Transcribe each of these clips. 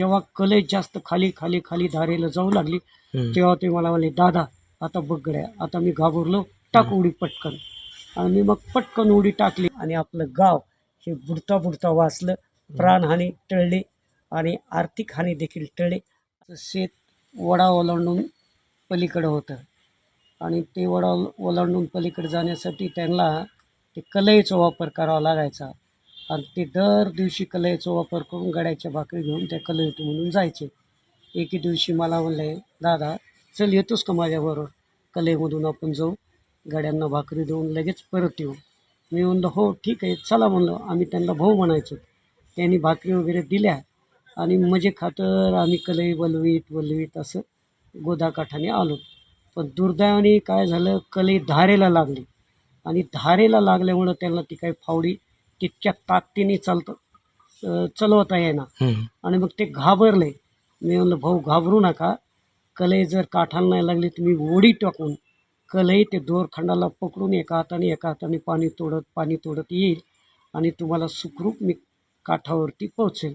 जेव्हा कलेज जास्त खाली खाली खाली धारेला जाऊ लागली. तेव्हा ते मला म्हणले दादा आता बघ गड्या आता मी घाबरलो टाक उडी पटकन. आणि मी मग पटकन उडी टाकली आणि आपलं गाव हे बुडता बुडता वाचलं प्राणहानी टळली आणि आर्थिक हानी देखील टळली. शेत वडा ओलांडून पलीकडं होतं. आणि ते वडा ओलांडून पलीकडे जाण्यासाठी त्यांना ते कलईचा वापर करावा लागायचा. आणि ते दर दिवशी कलयाचा वापर करून गड्याच्या भाकरी घेऊन त्या कलईत म्हणून जायचे. एके दिवशी मला म्हणले दादा चल येतोस का माझ्याबरोबर? कलेमधून आपण जाऊ गड्यांना भाकरी देऊन लगेच परत येऊ. मी म्हणलं हो ठीक आहे चला म्हणलं. आम्ही त्यांना भाऊ म्हणायचो. त्यांनी भाकरी वगैरे दिल्या आणि मजे खातर आम्ही कलई वलवीत वलवीत असं गोदाकाठाने आलो. पण दुर्दैवाने काय झालं कलई धारेला लागली आणि धारेला लागल्यामुळं त्यांना ती काही फावडी तितक्या ताकदीने चालतं चालवता हम्म. आणि मग ते घाबरले. मी म्हणलं भाऊ घाबरू नका. कलई जर काठाला नाही लागली तर मी ओढी टाकून कलई ते दोरखंडाला पकडून एका हाताने एका हाताने पाणी तोडत पाणी तोडत येईल आणि तुम्हाला सुखरूप मी काठावरती पोहोचेल.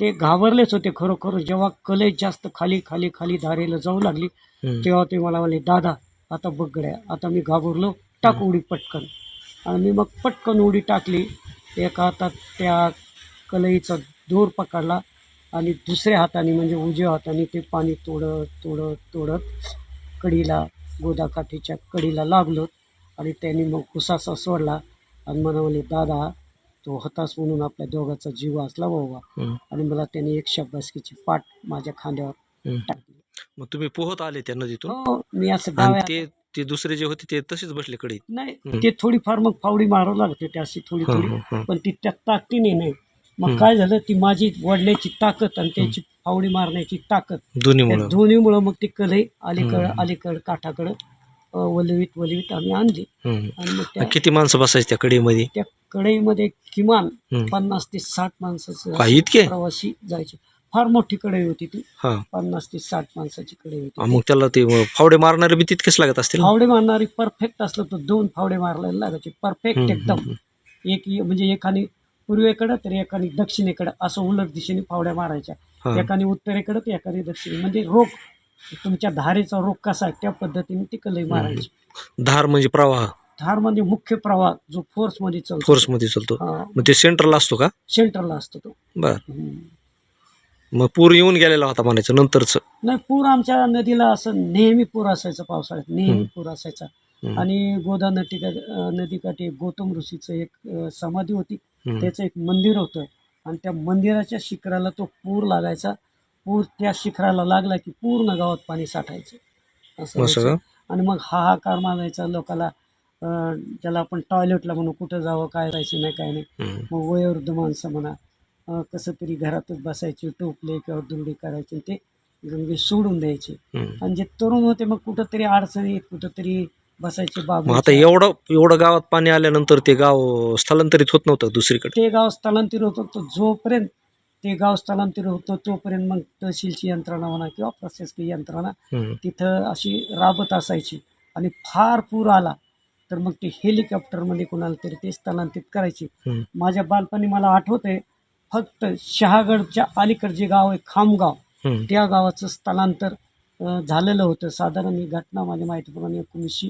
ते घाबरलेच होते खरोखर. जेव्हा कलई जास्त खाली खाली खाली धारेला जाऊ लागली. तेव्हा ते मला म्हणले दादा आता बघ गड्या आता मी घाबरलो टाक उडी पटकन. आणि मी मग पटकन उडी टाकली एका हातात त्या कलईचा दोर पकडला आणि दुसऱ्या हाताने म्हणजे उजव्या हाताने ते पाणी तोडत तोडत तोडत कडीला गोदाकाठीच्या कडीला लागलो आणि त्यांनी मग कुसासा सोडला आणि म्हणले दादा तो होतास म्हणून आपल्या दोघाचा जीव असला बाबा. आणि मला त्यांनी एक शब्बासकीची पाठ माझ्या खांद्यावर. टाकली मग तुम्ही पोहत आले त्या नदीतून हो मी असं ते दुसरे जे होते ते तसेच बसले कडे नाही. ते थोडीफार मग फावडी मारावं लागते ते अशी थोडी थोडी. पण ती त्या ताकदीने नाही. मग. काय झालं ती माझी वडण्याची ताकद आणि त्याची फावडी मारण्याची ताकद. दोन्हीमुळं. मग ती कलई अलीकडं. अलीकडं काठाकडं वलवीत वलवीत आम्ही आणली. आणि मग किती माणसं बसायची त्या कडीमध्ये त्या कढईमध्ये किमान. पन्नास ते साठ माणसाचं इतके? प्रवासी जायचे. फार मोठी कढई होती ती. हा. पन्नास ते साठ माणसाची कढई होती. मग त्याला ते फावडे मारणारे बी तितकेच लागत असतील ना? फावडे मारणारी परफेक्ट असलं तर दोन फावडे मारलेले लागायचे. परफेक्ट हम्म, एकदम. हम्म, एक म्हणजे एकाने पूर्वेकडं तर एकाने दक्षिणेकडं असं उलट दिशेने फावड्या मारायच्या. हा. एकाने उत्तरेकडं तर एकाने दक्षिणे म्हणजे रोग तुमच्या धारेचा रोग कसा आहे त्या पद्धतीने ती कलई मारायची. धार म्हणजे प्रवाह? धार म्हणजे मुख्य प्रवाह जो फोर्समध्ये चालतो. फोर्समध्ये चालतो. हा, मग ते सेंटरला असतो का? सेंटरला असतो तो. बर. हम्म. मग पूर येऊन गेलेला होता म्हणायचं नंतरच. नाही पूर आमच्या नदीला असं नेहमी पूर असायचा पावसाळ्यात नेहमी. पूर असायचा. आणि गोदा नदीका नदीकाठी गौतम ऋषीचं एक समाधी होती. त्याचं एक मंदिर होतं. आणि त्या मंदिराच्या शिखराला तो पूर लागायचा. पूर त्या शिखराला लागला की पूर्ण गावात पाणी साठायचं. असं आणि मग हाहाकार माजायचा लोकाला ज्याला आपण टॉयलेटला म्हणू कुठं जावं काय जायचं नाही काय नाही. मग वयोवृद्ध माणसं म्हणा कसं तरी घरातच बसायचे टोपले किंवा दुरडी करायचे ते गंगे सोडून द्यायचे. आणि जे तरुण होते मग कुठंतरी अडचणीत कुठंतरी बसायचे बाबू आता एवढं एवढं गावात पाणी आल्यानंतर ते गाव स्थलांतरित होत नव्हतं दुसरीकडे ते गाव स्थलांतरित होत होतं जोपर्यंत ते गाव स्थलांतरित होतं तोपर्यंत मग तहसीलची यंत्रणा म्हणा किंवा प्रशासकीय यंत्रणा. तिथं अशी राबत असायची आणि फार पूर आला तर मग ते हेलिकॉप्टरमध्ये कोणाला तरी ते स्थलांतरित करायची. माझ्या बालपणी मला आठवते फक्त शहागडच्या अलीकडे जे गाव आहे खामगाव. त्या गावाचं स्थलांतर अं, झालेलं होतं साधारण ही घटना माझ्या माहितीप्रमाणे एकोणीसशे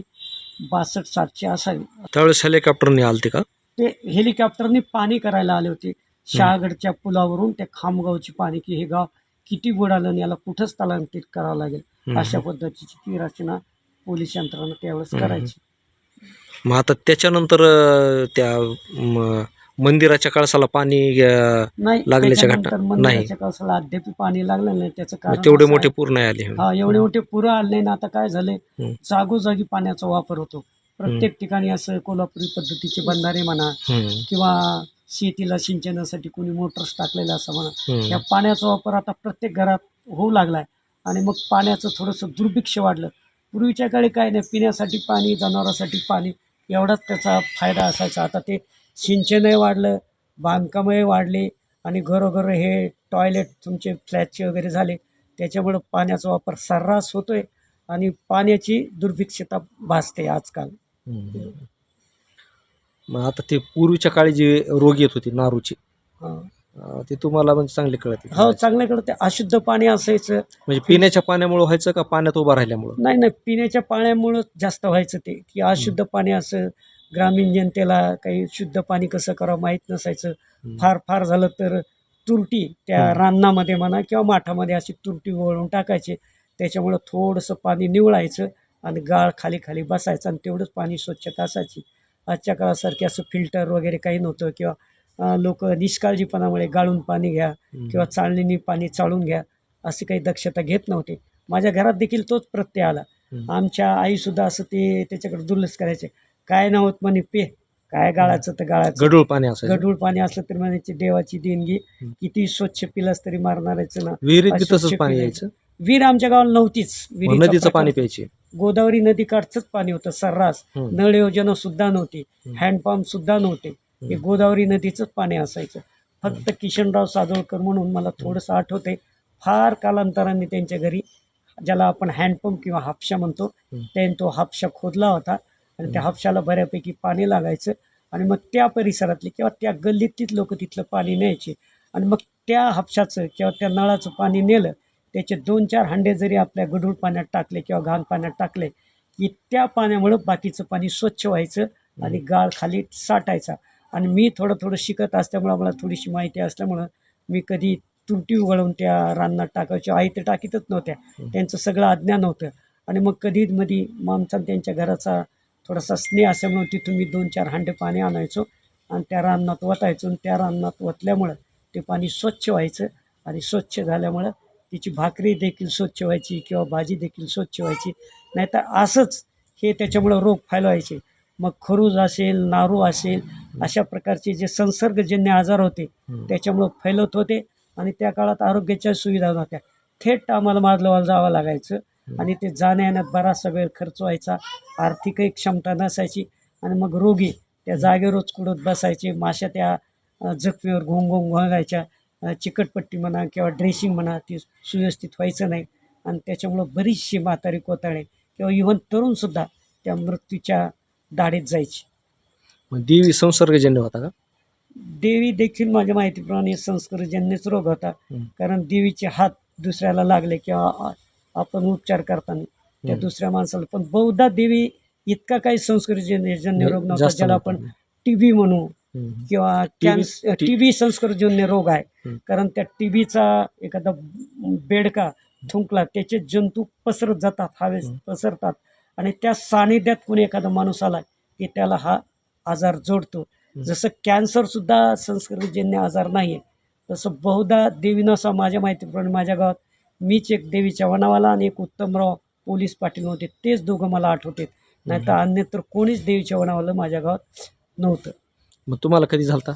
बासष्ट साठची असावी त्यावेळेस हेलिकॉप्टरने आलते का ते हेलिकॉप्टरने पाणी करायला आले होते शहागडच्या पुलावरून त्या खामगावची पाणी की हे गाव किती बुडालं आणि याला कुठं स्थलांतरित करावं लागेल हम्म. अशा पद्धतीची ती रचना पोलीस यंत्रणा त्यावेळेस हम्म. करायची मग आता त्याच्यानंतर अं, त्या म, मंदिराच्या कळसाला पाणी अं, नाही लागल्याच्या त्याच्यानंतर घटना- मंदिराच्या कळसाला अद्याप पाणी लागलं नाही त्याचं कारण तेवढे असं मोठे आहे- पूर नाही आले. हा एवढे मोठे पुरं आले ना आता काय झाले? हम्म. जागोजागी पाण्याचा वापर होतो. प्रत्येक ठिकाणी असं कोल्हापुरी पद्धतीचे बंधारे म्हणा हम्म. किंवा शेतीला सिंचनासाठी कोणी मोटर्स टाकलेले असं म्हणा हम्म. या पाण्याचा वापर आता प्रत्येक घरात होऊ लागलाय. आणि मग पाण्याचं थोडंसं दुर्भिक्ष वाढलं. पूर्वीच्या काळी काय नाही पिण्यासाठी पाणी जनावरांसाठी पाणी एवढाच त्याचा फायदा असायचा. आता ते सिंचनही वाढलं बांधकामही वाढले आणि घरोघर हे टॉयलेट तुमचे फ्लॅटचे वगैरे झाले. त्याच्यामुळं पाण्याचा वापर सर्रास होतोय आणि पाण्याची दुर्भिक्षता भासते आजकाल. मग आता ते पूर्वीच्या काळी जे रोग येत होते नारूचे हा. अं, ते तुम्हाला म्हणजे चांगले कळते हो चांगल्याकडे ते अशुद्ध पाणी असायचं. म्हणजे पिण्याच्या पाण्यामुळे व्हायचं का पाण्यात उभा राहिल्यामुळं? नाही नाही. पिण्याच्या पाण्यामुळं जास्त व्हायचं ते. की अशुद्ध पाणी असं ग्रामीण जनतेला काही शुद्ध पाणी कसं करावं माहीत नसायचं. फार फार झालं तर तुरटी त्या हम्म. रानामध्ये म्हणा किंवा माठामध्ये अशी तुरटी वळून टाकायचे त्याच्यामुळं थोडंसं पाणी निवळायचं आणि गाळ खाली खाली बसायचं आणि तेवढंच पाणी स्वच्छता असायची आजच्या काळासारखे असं फिल्टर वगैरे काही नव्हतं किंवा लोक निष्काळजीपणामुळे गाळून पाणी घ्या. किंवा चाळणीने पाणी चाळून घ्या अशी काही दक्षता घेत नव्हते माझ्या घरात देखील तोच प्रत्यय आला. आमच्या आईसुद्धा असं ते त्याच्याकडे दुर्लक्ष करायचे काय नव्हत म्हणे पे. काय गाळाचं तर गाळाचं. गढूळ पाणी असायचं. गढूळ पाणी असलं तरी म्हणायची देवाची देणगी. किती स्वच्छ पिलास तरी मारणारायचं ना. विहिरीत बी तसंच पाणी. यायचं. विहीर आमच्या गावाला नव्हतीच. विहिरीचा नदीचं पाणी प्यायचे. गोदावरी नदी काठचंच पाणी होतं सर्रास. हम्म. नळ योजना सुद्धा नव्हती. हँडपंप सुद्धा नव्हते. हे. गोदावरी नदीचंच पाणी असायचं. फक्त किशनराव साजोळकर म्हणून मला थोडंसं आठवते फार कालांतराने त्यांच्या घरी ज्याला आपण हँडपंप किंवा हापशा म्हणतो हम्म. त्याने तो हापशा खोदला होता. आणि त्या हापशाला बऱ्यापैकी पाणी लागायचं आणि मग त्या परिसरातली किंवा त्या गल्लीतलीच लोक तिथलं पाणी न्यायचे. आणि मग त्या हापशाचं किंवा त्या नळाचं पाणी नेलं त्याचे दोन चार हांडे जरी आपल्या गढूळ पाण्यात टाकले किंवा घाण पाण्यात टाकले की त्या पाण्यामुळं बाकीचं पाणी स्वच्छ व्हायचं आणि गाळ खाली साठायचा. आणि मी थोडं थोडं शिकत असल्यामुळं मला थोडीशी माहिती असल्यामुळं मी कधी तुरटी उघडून त्या रानात टाकायच्या आई ते टाकीतच नव्हत्या. त्यांचं सगळं अज्ञान होतं. आणि मग कधी मधी आमचा आणि त्यांच्या घराचा थोडासा स्नेह असल्यामुळं तिथून मी दोन चार हांडे पाणी आणायचो आणि त्या रानात वतायचो आणि त्या रानात वतल्यामुळं ते पाणी स्वच्छ व्हायचं आणि स्वच्छ झाल्यामुळं तिची भाकरी देखील स्वच्छ व्हायची किंवा भाजी देखील स्वच्छ व्हायची. नाहीतर असंच हे त्याच्यामुळं रोग फैलवायचे मग खरूज असेल नारू असेल अशा प्रकारचे जे संसर्गजन्य आजार होते. त्याच्यामुळं फैलत होते आणि त्या काळात आरोग्याच्या सुविधा नव्हत्या. थेट आम्हाला माजलवाला जावं लागायचं. आणि ते जाण्या येण्यात बराचसा वेळ खर्च व्हायचा आर्थिकही क्षमता नसायची आणि मग रोगी त्या जागेवरच कुडत बसायचे माश्या त्या जखमीवर घोंग घोंग घोंगायच्या चिकटपट्टी म्हणा किंवा ड्रेसिंग म्हणा ती सुव्यवस्थित व्हायचं नाही. आणि त्याच्यामुळं बरीचशी म्हातारी कोताळे किंवा इव्हन तरुणसुद्धा त्या मृत्यूच्या दाढीत जायची. मग देवी संसर्गजन्य होता का? देवी देखील माझ्या माहितीप्रमाणे संस्कारजन्यच रोग होता. कारण देवीचे हात दुसऱ्याला लागले किंवा आपण उपचार करताना त्या. दुसऱ्या माणसाला पण बहुधा देवी इतका काही संस्कारजन्य जन्य रोग नव्हता ज्याला. आपण टी बी म्हणू. किंवा कॅन्सर टी बी संस्कारजन्य रोग आहे. कारण त्या टी बीचा एखादा बेडका थुंकला त्याचे जंतू पसरत जातात हवे हम्म. पसरतात आणि त्या सानिध्यात कोणी एखादा माणूस आला की त्याला हा आजार जोडतो जसं कॅन्सरसुद्धा संस्कृतजन्य आजार नाही आहे तसं बहुधा देवीनं असा माझ्या माहितीप्रमाणे माझ्या गावात मीच एक देवीच्या वनावाला आणि एक उत्तमराव पोलीस पाटील होते तेच दोघं मला आठवते. नाही तर अन्यत्र कोणीच देवीच्या वनावाला माझ्या गावात नव्हतं. मग तुम्हाला कधी झालता?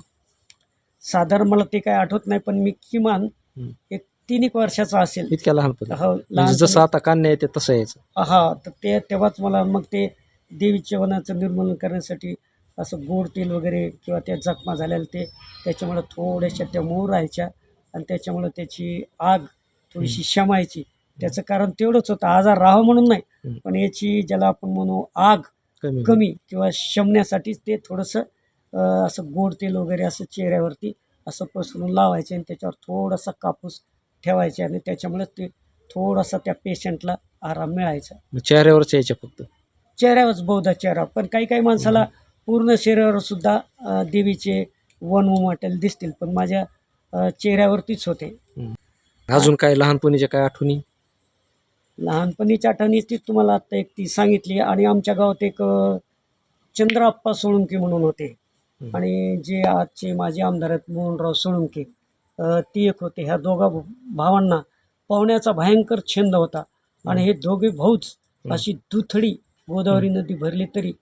साधारण मला ते काय आठवत नाही पण मी किमान हम्म. एक तीन एक वर्षाचा असेल. इतक्या लहानपणी? हो म्हणजे जसं आता कान्या येते तसं यायचं. हा तर ते तेव्हाच मला मग ते देवीच्या वनाचं निर्मूलन करण्यासाठी असं गोड तेल वगैरे किंवा त्या जखमा झालेल्या ते त्याच्यामुळं थोड्याशा त्या मऊ राहायच्या आणि त्याच्यामुळं त्याची आग थोडीशी शमायची. त्याचं कारण तेवढंच होतं. आजार राहावं म्हणून नाही. पण याची ज्याला आपण म्हणू आग कमी किंवा शमण्यासाठीच ते थोडंसं असं गोड तेल वगैरे असं चेहऱ्यावरती असं पसरून लावायचे आणि त्याच्यावर थोडासा कापूस ठेवायचे आणि त्याच्यामुळे ते थोडासा त्या पेशंटला आराम मिळायचा. चेहऱ्यावरच यायच्या फक्त. चेहऱ्यावरच बहुधा चेहरा. पण काही काही माणसाला पूर्ण शरीरावर सुद्धा देवीचे वन उमटेल दिसतील पण माझ्या चेहऱ्यावरतीच होते. अजून काय लहानपणीच्या काय आठवणी? लहानपणीच्या आठवणीच ती तुम्हाला आत्ता एक ती सांगितली आणि आमच्या गावात एक चंद्राप्पा सोळुंके म्हणून होते. आणि जे आजचे माजी आमदार आहेत मोहनराव सोळुंके ती एक होते. ह्या दोघा भावांना पाहुण्याचा भयंकर छंद होता. आणि हे दोघे भाऊच अशी दुथडी गोदावरी नदी भरली तरी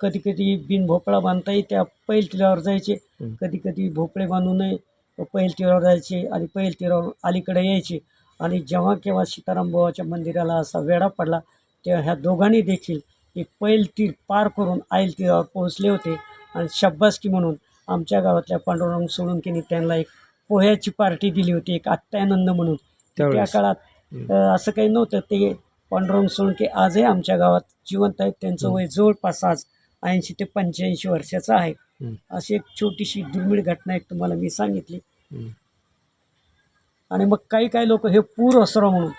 कधी कधी बिन भोपळा बांधताही त्या पैल तिरावर जायचे. कधी कधी भोपळे बांधूनही पैल तिरावर जायचे आणि पैल तिरावर अलीकडे यायचे आणि जेव्हा केव्हा सीताराम बुवाच्या मंदिराला असा वेढा पडला तेव्हा ह्या दोघांनी देखील एक पैल तीर पार करून आईल तीरावर पोहोचले होते आणि शब्बासकी म्हणून आमच्या गावातल्या पांडुरंग सोळुंकेनी त्यांना एक पोह्याची पार्टी दिली होती एक आत्यानंद म्हणून त्या. काळात असं काही नव्हतं ते पांडुरंग सोळंके आजही आमच्या गावात जिवंत आहेत त्यांचं. वय जवळपास आज ऐंशी ते पंच्याऐंशी वर्षाचं आहे. अशी एक छोटीशी दुर्मिळ घटना एक तुम्हाला मी सांगितली. आणि मग काही काही लोक हे पूर असरो म्हणून.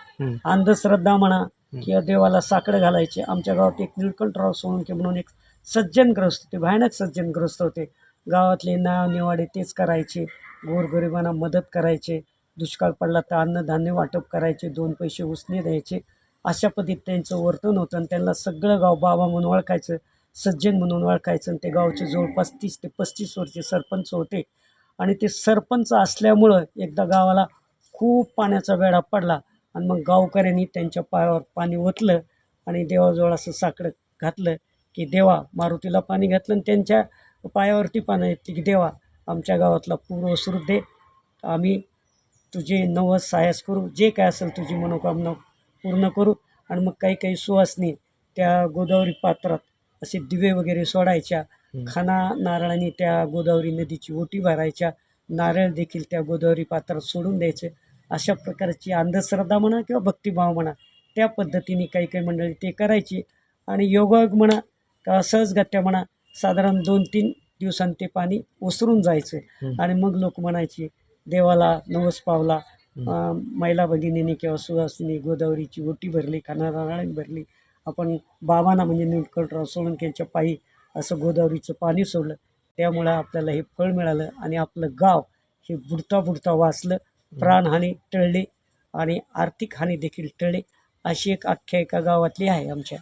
अंधश्रद्धा म्हणा किंवा देवाला साकडं घालायचे. आमच्या गावात एक निळकंठराव सोळंके म्हणून एक सज्जनग्रस्त होते भयानक सज्जनग्रस्त होते. गावातले नाव निवाडे तेच करायचे. गोरगरिबांना मदत करायचे. दुष्काळ पडला तर अन्नधान्य वाटप करायचे. दोन पैसे उसने द्यायचे. अशा पद्धतीत त्यांचं वर्तन होतं आणि त्यांना सगळं गाव बाबा म्हणून ओळखायचं सज्जन म्हणून ओळखायचं. आणि ते गावचे जवळपास तीस ते पस्तीस वर्षे सरपंच होते. आणि ते सरपंच असल्यामुळं एकदा गावाला खूप पाण्याचा वेढा पडला आणि मग गावकऱ्यांनी त्यांच्या पायावर पाणी ओतलं आणि देवाजवळ असं साकडं घातलं की देवा मारुतीला पाणी घातलं आणि त्यांच्या पायावरती पाणी येते की देवा आमच्या गावातला पूर ओसरू दे. आम्ही तुझे नवस सायस करू. जे काय असेल तुझी मनोकामना पूर्ण करू आणि मग काही काही सुवासनी त्या गोदावरी पात्रात असे दिवे वगैरे सोडायच्या खाना नारळाने त्या गोदावरी नदीची ओटी भरायच्या नारळ देखील त्या गोदावरी पात्रात सोडून द्यायचे. अशा प्रकारची अंधश्रद्धा म्हणा किंवा भक्तिभाव म्हणा त्या पद्धतीने काही काही मंडळी ते करायची. आणि योगायोग म्हणा किंवा सहजगत्या म्हणा साधारण दोन तीन दिवसांनी ते पाणी ओसरून जायचं. आणि मग लोक म्हणायचे देवाला नवस पावला महिला भगिनीने किंवा सुहासिनी गोदावरीची ओटी भरली खानाराळी भरली. आपण बाबांना म्हणजे निळकंठराव सोळंकेच्या पायी असं गोदावरीचं पाणी सोडलं. त्यामुळं आपल्याला हे फळ मिळालं आणि आपलं गाव हे बुडता बुडता वाचलं. प्राणहानी टळली आणि आर्थिक हानी देखील टळली. अशी एक आख्यायिका गावातली आहे आमच्या.